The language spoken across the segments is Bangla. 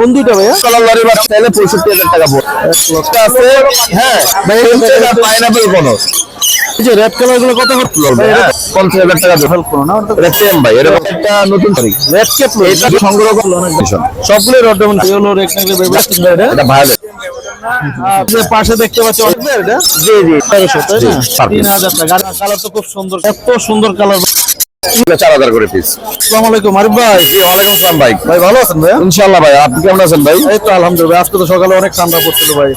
কোন দুইটা ভাইয়া? কালার লরি বাচ্চা চাইলে পঁয়ষট্টি হাজার টাকা পড়বে একটা আছে হ্যাঁ পাইনাপেল কোনো এই যে রেড কালারগুলো কত করে লড়বে হ্যাঁ পঞ্চাশ হাজার টাকা দেবে কোনো না এটা সেম ভাই এরকম একটা নতুন তারিখ রেড এটা সংগ্রহ করল অনেক সবগুলো রড মানে ইয়েলো রেড এটা এটা পাশে দেখতে পাচ্ছি অনেক এটা। জি জি। তেরোশো তাই না? জি, তিন হাজার টাকা। কালার তো খুব সুন্দর। এত সুন্দর কালার। চার হাজার করে পিস আসসালামু আলাইকুম আরিফ ভাই। জি ওয়ালাইকুম আসসালাম ভাই। ভাই ভালো আছেন ভাইয়া? ইনশাআল্লাহ ভাই আপনি কেমন আছেন ভাই? এই তো আলহামদুলিল্লাহ আজকে তো সকালে অনেক ঠান্ডা পড়ছিল ভাই।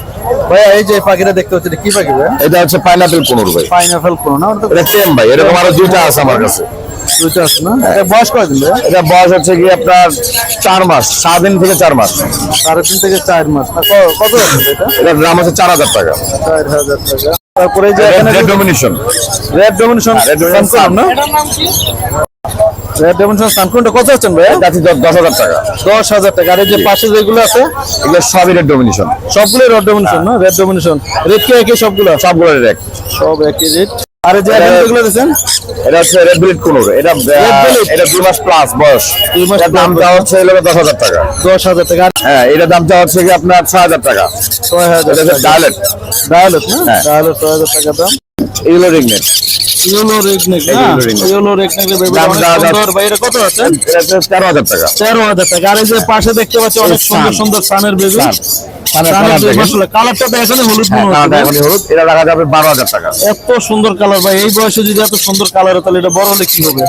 ভাইয়া এই যে পাখিটা দেখতে পাচ্ছি কি পাখি ভাই এটা হচ্ছে পাইনাপেল পনেরো ভাই। পাইনাপেল কোনো না? এটা সেম ভাই এরকম আরও দুইটা আছে আমার কাছে। দুইটা আছে না? এটা বয়স কয়দিন এটা বয়স হচ্ছে কি আপনার চার মাস সাত দিন থেকে চার মাস। সাড়ে তিন থেকে চার মাস। কত আছে এটা? দাম হচ্ছে চার হাজার টাকা। চার হাজার টাকা। তারপরে যে এখানে red denomination red denomination red denomination না? রেড ডমিনেশন সানকোনটা কত আছেন ভাই দশ হাজার টাকা। দশ হাজার টাকা। আর এই যে পাশে যেগুলো আছে? এগুলো সবই রেড ডমিনেশন সবগুলো রেড ডমিনেশন না? রেড ডমিনেশন রেড কে একই সবগুলো? সবগুলো রেড সব একই রেট আর যে এটা হচ্ছে রেড বিলিট পনেরো এটা এটা দুই মাস প্লাস বয়স। দুই মাস দামটা হচ্ছে এলো দশ হাজার টাকা। দশ হাজার টাকা। হ্যাঁ এটার দামটা হচ্ছে কি আপনার ছয় হাজার টাকা। ছয় হাজার এটা ডায়ালেট ডায়ালত না? হ্যাঁ। ডায়ালত ছয় হাজার টাকা দাম। এগুলো রিগনেট ইয়েলো রেড নেক না? ইয়েলো নেক সুন্দর। কত আছে? এটা টাকা। তেরো হাজার টাকা। আর এই যে পাশে দেখতে পাচ্ছি অনেক সুন্দর সুন্দর সানের বেবি হ্যাঁ মনে এটা রাখা যাবে বারো হাজার টাকা। এত সুন্দর কালার ভাই এই বয়সে যদি এত সুন্দর কালার তাহলে এটা বড় হলে কি হবে?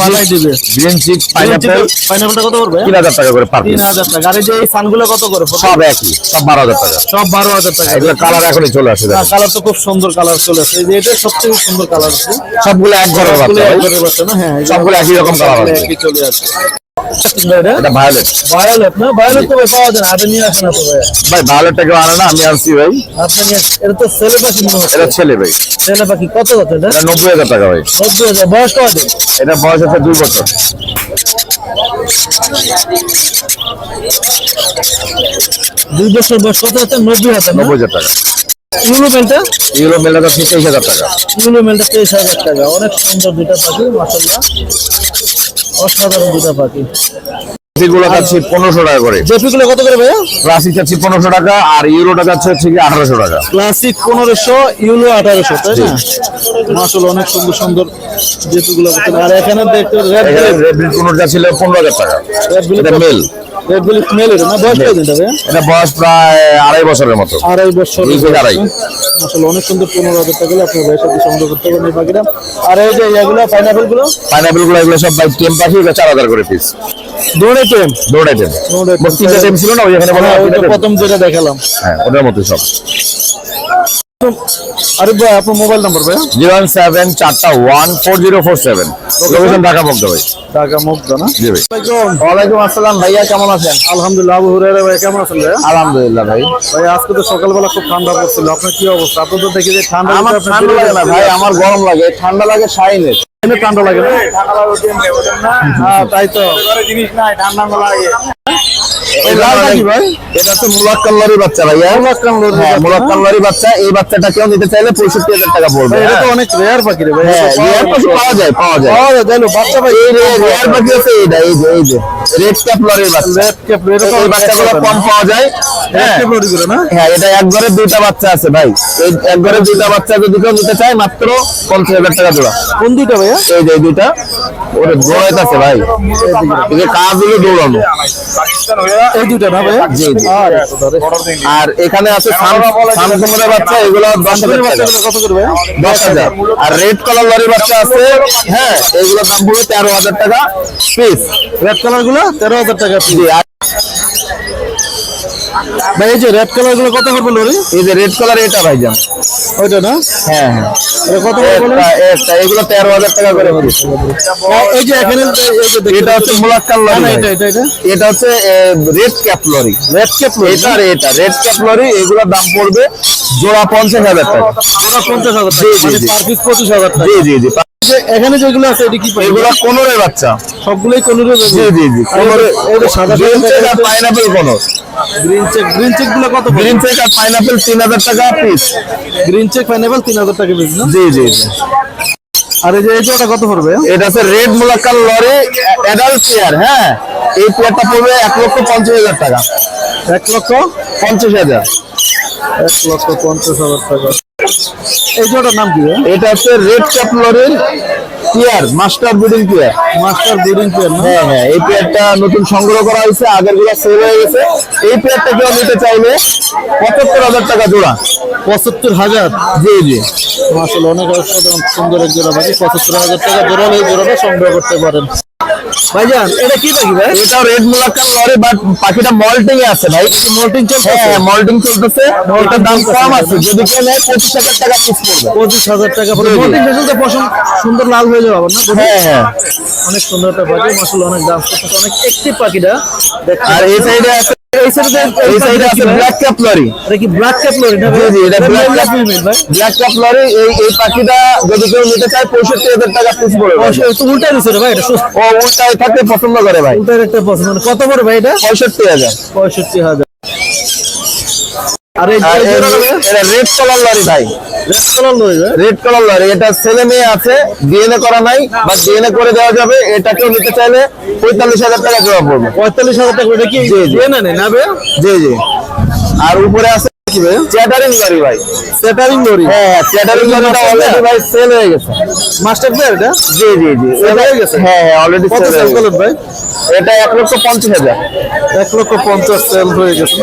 পালাই দিবে। গ্রিন চিক পাইনাপেল পাইনাপেলটা কত করবে? তিন হাজার টাকা করে তিন হাজার টাকা। আর এই যে এই ফানগুলো কত করে? সব একই সব বারো হাজার টাকা। সব বারো হাজার টাকা। এগুলো কালার এখনই চলে আসে। কালার তো খুব সুন্দর কালার চলে আসছে এই যে এটা সবচেয়ে সুন্দর কালার আছে। সবগুলো এক ঘরের বাচ্চা হ্যাঁ সবগুলো একই রকম কালার আছে। চলে এটা ভায়োলেট ভায়োলেট না? ভায়োলেট তো ভাই পাওয়া যায় না হাতে নিয়ে আসে না তো ভাই। ভাই ভায়োলেটটা কেউ আনে না আমি আনছি ভাই। আপনি এটা তো ছেলে পাখি মনে হচ্ছে। এটা ছেলে ভাই। ছেলে পাখি কত কত এটা? এটা নব্বই হাজার টাকা ভাই। নব্বই হাজার। বয়স কত? এটা বয়স হচ্ছে দুই বছর। দুই বছর বয়স কত হচ্ছে নব্বই হাজার নব্বই হাজার টাকা। ইউরো মেলটা এগুলো মেলা যাচ্ছে তেইশ হাজার টাকা। ইউরো মেলটা তেইশ হাজার টাকা। অনেক সুন্দর দুইটা পাখি মাসাল্লাহ অসাধারণ দুইটা পাখি। যাচ্ছে পনেরোশো টাকা করে। জেপিগুলো কত করে ভাইয়া? ক্লাসিক যাচ্ছে পনেরোশো টাকা আর ইউরোটা যাচ্ছে হচ্ছে কি আঠারোশো টাকা। ক্লাসিক পনেরোশো আঠারোশো তাই না? মাসুল অনেক সুন্দর সুন্দর জেপিগুলো আর এখানে দেখতে রেড এখানে রেড পনেরো পনেরো হাজার টাকা। এটা মেল রেড বিলি স্মেল এটা? না বয়স কত ভাইয়া? এটা বয়স প্রায় আড়াই বছরের মতো। আড়াই বছর দুই থেকে আড়াই। আসলে অনেক সুন্দর পনেরো হাজার টাকা আপনার ভাইয়ের সাথে সংগ্রহ করতে পারেন এই পাখিটা আর এই যে এগুলো পাইনাপেলগুলো? পাইনাপেলগুলো এগুলো সব ভাই টেম পাখি এগুলো চার হাজার করে পিস দৌড়ে টেম দৌড়াই টেম তিনটা টেম ছিল না? ওই এখানে বলা হয় তিনটা টেম। প্রথম যেটা দেখালাম। হ্যাঁ ওটার মধ্যে সব। আরে ভাই আপনার মোবাইল নাম্বার ভাই জিরো ওয়ান সেভেন চারটা one four zero four seven. Location Dhaka বলতে ভাই। ঢাকা মুগ্ধ না? জি ভাই। ওয়ালাইকুম। আসসালাম। ভাইয়া কেমন আছেন? আলহামদুলিল্লাহ আবু ভাই কেমন আছেন ভাই আলহামদুলিল্লাহ ভাই। ভাই আজকে তো সকালবেলা খুব ঠান্ডা পড়ছিল। আপনার কি অবস্থা? আপনি তো দেখি যে ঠান্ডা আমার ঠান্ডা লাগে না ভাই আমার গরম লাগে। ঠান্ডা লাগে শাইনের এখানে ঠান্ডা লাগে না? তাই তো। জিনিস নাই ঠান্ডা ভাই এটা হচ্ছে মুলাক কাল্লারি বাচ্চা ভাইয়া মুলাক কাল্লারি হ্যাঁ বাচ্চা, এই বাচ্চাটা কেউ নিতে চাইলে পঁয়ষট্টি হাজার টাকা পড়বে এটা তো হ্যাঁ। অনেক রেয়ার পাখি রে ভাই হ্যাঁ রেয়ার পাখি পাওয়া যায় পাওয়া যায়। পাওয়া যায় বাচ্চা ভাই এই রেয়ার পাখি আছে এইটা এই যে এই যে। রেড ক্যাপ বাচ্চা। রেড ক্যাপ এই বাচ্চাগুলো কম পাওয়া যায় হ্যাঁ। হ্যাঁ এটা এক ঘরে দুইটা বাচ্চা আছে ভাই। এই এক ঘরে দুইটা বাচ্চা যদি কেউ নিতে চায় মাত্র পঞ্চাশ হাজার টাকা জোড়া। কোন দুইটা ভাইয়া? এই যে এই দুইটা। আছে ভাই। এই যে কাজ হলো দৌড়ানো এই দুটো না ভাইয়া জি, জি। আর এখানে আছে সামসুমের বাচ্চা এগুলো দশ হাজার টাকা। কত করবে? ভাইয়া হাজার। আর রেড কালার লরি বাচ্চা আছে হ্যাঁ এগুলোর দাম পড়বে তেরো হাজার টাকা পিস রেড কালারগুলো তেরো হাজার টাকা জি আর ভাই এই যে রেড কালারগুলো কত লরি এই যে রেড কালার এটা ভাইজান ওইটা না? হ্যাঁ হ্যাঁ। এটা কত করে একটা এগুলো তেরো হাজার টাকা করে পিস এই যে এখানে এই যে এটা হচ্ছে মুলাক্কাল লরি না, এটা এটা এটা? এটা হচ্ছে red cap lory. Red cap এটা আর এটা রেড ক্যাপ লরি এগুলোর দাম পড়বে জোড়া পঞ্চাশ হাজার টাকা। ওটা পঞ্চাশ হাজার টাকা। জি, মানে জি। পার পিস পঁচিশ হাজার টাকা। জি জি জি। এখানে যেগুলো আছে এটা কি এগুলো কোনোরে বাচ্চা। সবগুলোই কোনুরে জি জি জি। কোনোরে যে সাদা পাইনাপেল কোনো। গ্রিন চেক গ্রিন চেকগুলো কত গ্রিন চেক আর পাইনাপেল তিন হাজার টাকা পিস গ্রিন চেক পাইনাপেল তিন হাজার টাকা পিস জি জি জি। আর এই যে এই ওটা কত পড়বে? এটা হচ্ছে red Moluccan lory adult pair হ্যাঁ? এই পেয়ারটা পড়বে এক লক্ষ পঞ্চাশ হাজার টাকা। এক লক্ষ? পঞ্চাশ হাজার। এক লক্ষ পঞ্চাশ হাজার টাকা। এই জোড়াটার নাম কি এটা হচ্ছে রেড ক্যাপ লরির pair master breeding pair. Master breeding pair হ্যাঁ হ্যাঁ এই পেয়ারটা নতুন সংগ্রহ করা হয়েছে আগেরগুলো সেল হয়ে গেছে। এই পেয়ারটা কেউ নিতে চাইলে পঁচাত্তর হাজার টাকা জোড়া। পঁচাত্তর হাজার? জি জি। আসলে অনেক সুন্দর এক জোড়া পাখি পঁচাত্তর হাজার টাকা জোড়া এই জোড়াটা সংগ্রহ করতে পারেন। ভাইজান এটা কি পাখি ভাই? এটা রেড লরি বাট পাখিটা মল্টিং এ আছে ভাই। মল্টিং চলছে হ্যাঁ মল্টিং চলতেছে। এটার দাম কম আছে যদি কেউ নেয় পঁচিশ হাজার টাকা পিস পড়বে। পঁচিশ হাজার টাকা জি। মল্টিং পছন্দ সুন্দর লাল হয়ে যাবে না? হ্যাঁ হ্যাঁ। অনেক সুন্দর একটা পাখি মাসুল অনেক দাম। অনেক একটি পাখিটা আর এই সাইডে আছে এই সাইডে এই সাইডে আছে ব্ল্যাক ক্যাপ লরি এটা কি ব্ল্যাক ক্যাপ লরি না জি জি এটা ব্ল্যাক ব্ল্যাক ক্যাপ ভাই। ব্ল্যাক ক্যাপ লরি এই এই পাখিটা যদি কেউ নিতে চায় পঁয়ষট্টি হাজার টাকা পিস পড়বে ভাই। তো উল্টা দিছে ভাই এটা সু- ও উল্টায় থাকতে পছন্দ করে ভাই। একটা পছন্দ কত বড় ভাই এটা? পঁয়ষট্টি হাজার। পঁয়ষট্টি হাজার। আর? এটা রেড কালার লরি ভাই। Red colour lory red colour lory. এটা ছেলে মেয়ে আছে ডিএনএ করা নাই বা ডিএনএ করে দেওয়া যাবে এটাকেও নিতে চাইলে পঁয়তাল্লিশ হাজার টাকা পড়বে। পঁয়তাল্লিশ হাজার টাকা কি। না নেই না জি জি। আর উপরে আছে চ্যাটারিং লরি ভাই। লরি? হ্যাঁ চ্যাটারিং লরিটা অলরেডি ভাই সেল হয়ে গেছে। মাস্টার প্লেয়ার এটা? জি জি জি। হয়ে গেছে? হ্যাঁ হ্যাঁ অলরেডি সেল হয়ে গেছে। ভাই? এটা এক লক্ষ পঞ্চাশ হাজার। এক লক্ষ পঞ্চাশ সেল হয়ে গেছে।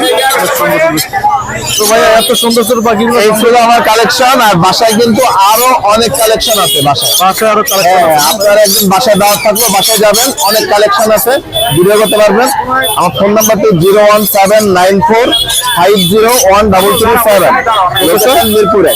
তো ভাই এত সুন্দর সুন্দর পাখিগুলো এই ছিল আমার কালেকশন আর বাসায় কিন্তু আরও অনেক কালেকশন আছে বাসায়। পাশে আরও হ্যাঁ কালেকশন আপনারা একদিন বাসায় দাওয়াত থাকল বাসায় যাবেন অনেক কালেকশন আছে। ভিডিও করতে পারবেন। আমার ফোন নাম্বারটি zero one seven nine four five zero one double three seven মিরপুরে